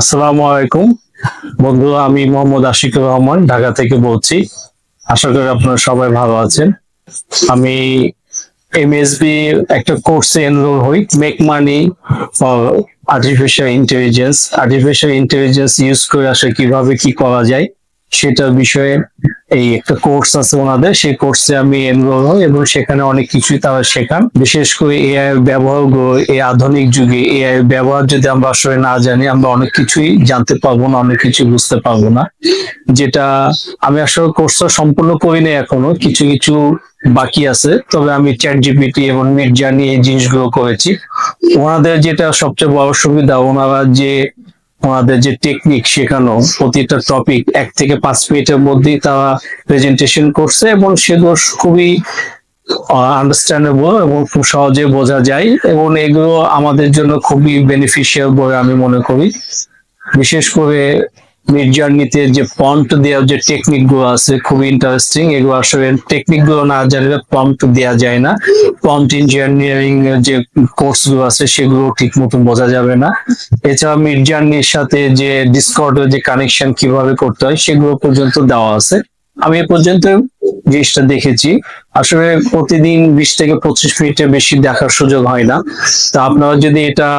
আসসালামু আলাইকুম। বন্ধু আমি মোহাম্মদ আশিকুর রহমান ঢাকা থেকে বলছি। আশা করি আপনারা সবাই ভালো আছেন। আমি এমএসবি একটা কোর্সে এনরোল হই। Make money for artificial intelligence artificial intelligence use করে আসলে কীভাবে কি করা যায়, সেটার বিষয়ে এই একটা কোর্স আছে ওনাদের। সেই কোর্সে আমি এনরোল হই এবং সেখানে অনেক কিছুই তারা শেখান। বিশেষ করে এআই ব্যবহার এই আধুনিক যুগে এআই ব্যবহার যদি আমরা আসলে না জানি, আমরা অনেক কিছুই জানতে পারব না, অনেক কিছু বুঝতে পারব না। যেটা আমি আসলে কোর্সটা সম্পূর্ণ করিনি এখনও, কিছু কিছু বাকি আছে। তবে আমি চ্যাট জিপিটি এবং নেট জানিয়ে এই জিনিসগুলো করেছি। ওনাদের যেটা সবচেয়ে বড় সুবিধা, ওনারা যে ওনাদের যে টেকনিক শেখানো, প্রতিটা টপিক এক থেকে পাঁচ মিনিটের মধ্যেই তারা প্রেজেন্টেশন করছে এবং সেগুলো খুবই আন্ডারস্ট্যান্ডেবল এবং খুব সহজে বোঝা যায় এবং এগুলো আমাদের জন্য খুবই বেনিফিশিয়াল বলে আমি মনে করি। বিশেষ করে মিড জার্নিতে যে পন্ট দেওয়ার যে টেকনিকগুলো আছে, খুবই ইন্টারেস্টিং এগুলো আসলে টেকনিকগুলো না জানলে পম্প দেওয়া যায় না। পম্প ইঞ্জিনিয়ারিং এর যে কোর্সগুলো আছে, সেগুলো ঠিক মতন বোঝা যাবে না। এছাড়া মিড জার্নির সাথে যে ডিসকর্ডের যে কানেকশন কীভাবে করতে হয়, সেগুলো পর্যন্ত দেওয়া আছে। আমি এ পর্যন্ত জিনিসটা দেখেছি। আসলে প্রতিদিন বিশ থেকে পঁচিশ মিনিটের বেশি দেখার সুযোগ হয় না। তা আপনারা যদি এটা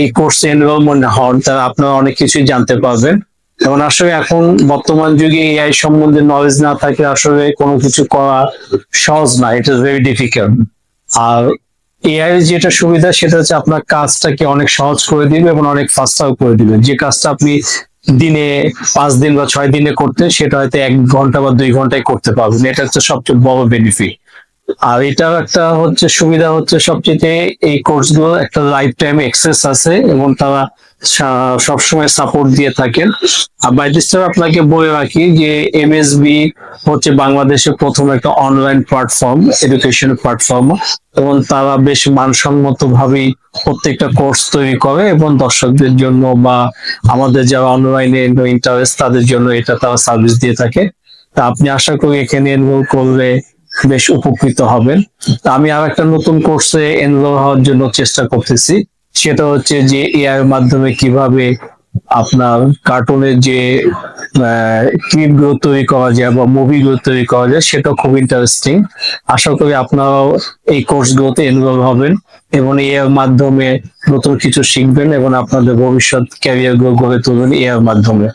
এই কোর্সে এনরোলমেন্ট হন তাহলে আপনারা অনেক কিছুই জানতে পারবেন। এবং আসলে এখন বর্তমান যুগে এআই সম্বন্ধে নলেজ না থাকলে আসলে কোনো কিছু করা সহজ না ইট ইজ ভেরি ডিফিকাল্ট আর এআই যেটা সুবিধা, সেটা হচ্ছে আপনার কাজটাকে অনেক সহজ করে দিবে এবং অনেক ফাস্টাও করে দিবে। যে কাজটা আপনি দিনে পাঁচ দিন বা ছয় দিনে করতে, সেটা হয়তো এক ঘণ্টা বা দুই ঘন্টায় করতে পারবেন। এটা হচ্ছে সবচেয়ে বড় বেনিফিট আর এটা একটা হচ্ছে সুবিধা হচ্ছে সবচেয়ে এই কোর্সগুলো একটা লাইফ টাইম এক্সেস আছে এবং তারা সবসময় সাপোর্ট দিয়ে থাকেন। আর বাই দিস আপনাকে বলে রাখি যে এমএসবি হচ্ছে বাংলাদেশের প্রথম একটা অনলাইন প্ল্যাটফর্ম এডুকেশন প্ল্যাটফর্ম এবং তারা বেশ মানসম্মত ভাবেই প্রত্যেকটা কোর্স তৈরি করে এবং দর্শকদের জন্য বা আমাদের যারা অনলাইনে ইন্টারেস্ট তাদের জন্য এটা তারা সার্ভিস দিয়ে থাকে। তা আপনি আশা করি এখানে এনরোল করলে বেশ উপকৃত হবেন। আমি আর একটা নতুন কোর্সে এনরোল হওয়ার জন্য চেষ্টা করতেছি। সেটা হচ্ছে যে এআই এর মাধ্যমে কীভাবে আপনার কার্টুনের যে ক্লিপগুলো তৈরি করা যায় বা মুভি গুলো তৈরি করা যায়, সেটা খুব ইন্টারেস্টিং আশা করি আপনারাও এই কোর্স গুলোতে এনরোল হবেন এবং এর মাধ্যমে নতুন কিছু শিখবেন এবং আপনাদের ভবিষ্যৎ ক্যারিয়ারগুলো গড়ে তুলবেন এর মাধ্যমে।